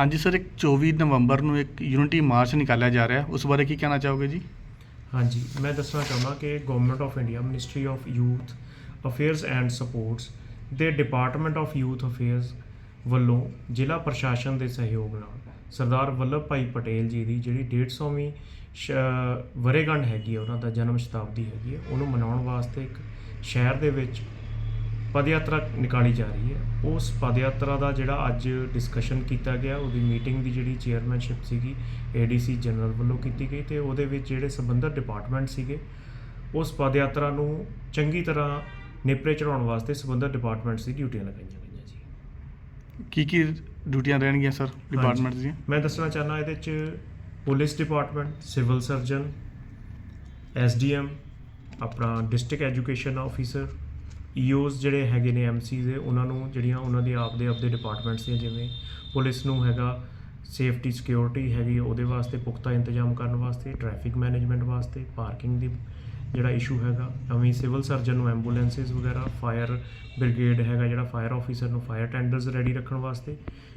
ਹਾਂਜੀ ਸਰ, ਇੱਕ 24 ਨਵੰਬਰ ਨੂੰ ਇੱਕ ਯੂਨਿਟੀ ਮਾਰਚ ਨਿਕਾਲਿਆ ਜਾ ਰਿਹਾ। ਉਸ ਬਾਰੇ ਕੀ ਕਹਿਣਾ ਚਾਹੋਗੇ ਜੀ? ਹਾਂਜੀ, ਮੈਂ ਦੱਸਣਾ ਚਾਹੁੰਦਾ ਕਿ government of India ministry of youth affairs and sports ਦੇ ਡਿਪਾਰਟਮੈਂਟ ਆਫ ਯੂਥ ਅਫੇਅਰਸ ਵੱਲੋਂ ਜ਼ਿਲ੍ਹਾ ਪ੍ਰਸ਼ਾਸਨ ਦੇ ਸਹਿਯੋਗ ਨਾਲ ਸਰਦਾਰ ਵੱਲਭ ਭਾਈ ਪਟੇਲ ਜੀ ਦੀ ਜਿਹੜੀ 150ਵੀਂ ਸ਼- ਵਰ੍ਹੇਗੰਢ ਹੈਗੀ ਹੈ ਉਹਨਾਂ ਦਾ ਜਨਮ ਸ਼ਤਾਬਦੀ ਹੈਗੀ ਹੈ ਉਹਨੂੰ ਮਨਾਉਣ ਵਾਸਤੇ ਇੱਕ ਸ਼ਹਿਰ ਦੇ ਵਿੱਚ ਪਦਯਾਤਰਾ ਨਿਕਾਲੀ ਜਾ ਰਹੀ ਹੈ। ਉਸ ਪਦਯਾਤਰਾ ਦਾ ਜਿਹੜਾ ਅੱਜ ਡਿਸਕਸ਼ਨ ਕੀਤਾ ਗਿਆ ਉਹਦੀ ਮੀਟਿੰਗ ਦੀ ਜਿਹੜੀ ਚੇਅਰਮੈਨਸ਼ਿਪ ਸੀਗੀ ਏਡੀਸੀ ਜਨਰਲ ਵੱਲੋਂ ਕੀਤੀ ਗਈ ਤੇ ਉਹਦੇ ਵਿੱਚ ਜਿਹੜੇ ਸੰਬੰਧਿਤ ਡਿਪਾਰਟਮੈਂਟ ਸੀਗੇ ਉਸ ਪਦਯਾਤਰਾ ਨੂੰ ਚੰਗੀ ਤਰ੍ਹਾਂ ਨੇਪਰੇ ਚੜਾਉਣ ਵਾਸਤੇ ਸੰਬੰਧਿਤ ਡਿਪਾਰਟਮੈਂਟਸ ਦੀ ਡਿਊਟੀਆਂ ਲਗਾਈਆਂ ਗਈਆਂ ਜੀ। ਕੀ ਕੀ ਡਿਊਟੀਆਂ ਰਹਿਣਗੀਆਂ ਸਰ ਡਿਪਾਰਟਮੈਂਟ ਦੀਆਂ? ਮੈਂ ਦੱਸਣਾ ਚਾਹਨਾ ਇਹਦੇ ਚ police department civil surgeon SDM ਆਪਣਾ district education officer E EOs ਜਿਹੜੇ ਹੈਗੇ ਨੇ ਐਮਸੀ ਦੇ ਉਹਨਾਂ ਨੂੰ ਜਿਹੜੀਆਂ ਉਹਨਾਂ ਦੇ ਆਪਦੇ ਆਪਦੇ ਡਿਪਾਰਟਮੈਂਟਸ ਨੇ, ਜਿਵੇਂ ਪੁਲਿਸ ਨੂੰ ਹੈਗਾ ਸੇਫਟੀ ਸਿਕਿਉਰਿਟੀ ਹੈਗੀ, ਉਹਦੇ ਵਾਸਤੇ ਪੁਖਤਾ ਇੰਤਜ਼ਾਮ ਕਰਨ ਵਾਸਤੇ ਟ੍ਰੈਫਿਕ ਮੈਨੇਜਮੈਂਟ ਵਾਸਤੇ ਪਾਰਕਿੰਗ ਦੀ ਜਿਹੜਾ ਇਸ਼ੂ ਹੈਗਾ, ਐਵੇਂ ਸਿਵਲ ਸਰਜਨ ਨੂੰ ਐਂਬੂਲੈਂਸਿਸ ਵਗੈਰਾ ਫਾਇਰ ਬ੍ਰਿਗੇਡ ਹੈਗਾ ਜਿਹੜਾ ਫਾਇਰ ਆਫੀਸਰ ਨੂੰ ਫਾਇਰ ਟੈਂਡਰਸ ਰੈਡੀ ਰੱਖਣ ਵਾਸਤੇ,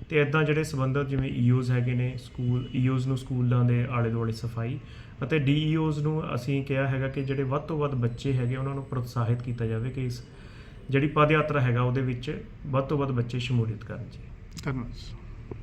ਤੇ ਇਦਾਂ ਜਿਹੜੇ ਸੰਬੰਧਿਤ ਜਿਵੇਂ e ਈਓਜ਼ ਹੈਗੇ ਨੇ ਸਕੂਲ e ਈਓਜ਼ ਨੂੰ ਸਕੂਲਾਂ ਦੇ ਆਲੇ ਦੁਆਲੇ ਸਫ਼ਾਈ, ਅਤੇ ਡੀਈਓਜ਼ ਨੂੰ ਅਸੀਂ ਕਿਹਾ ਹੈਗਾ ਕਿ ਜਿਹੜੇ ਵੱਧ ਤੋਂ ਵੱਧ ਬੱਚੇ ਹੈਗੇ, ਉਹਨਾਂ ਨੂੰ ਪ੍ਰੋਤਸਾਹਿਤ ਕੀਤਾ ਜਾਵੇ ਕਿ ਇਸ ਜਿਹੜੀ ਪਦ ਯਾਤਰਾ ਹੈਗਾ ਉਹਦੇ ਵਿੱਚ ਵੱਧ ਤੋਂ ਵੱਧ ਬੱਚੇ ਸ਼ਮੂਲੀਅਤ ਕਰਨ ਜੀ। ਧੰਨਵਾਦ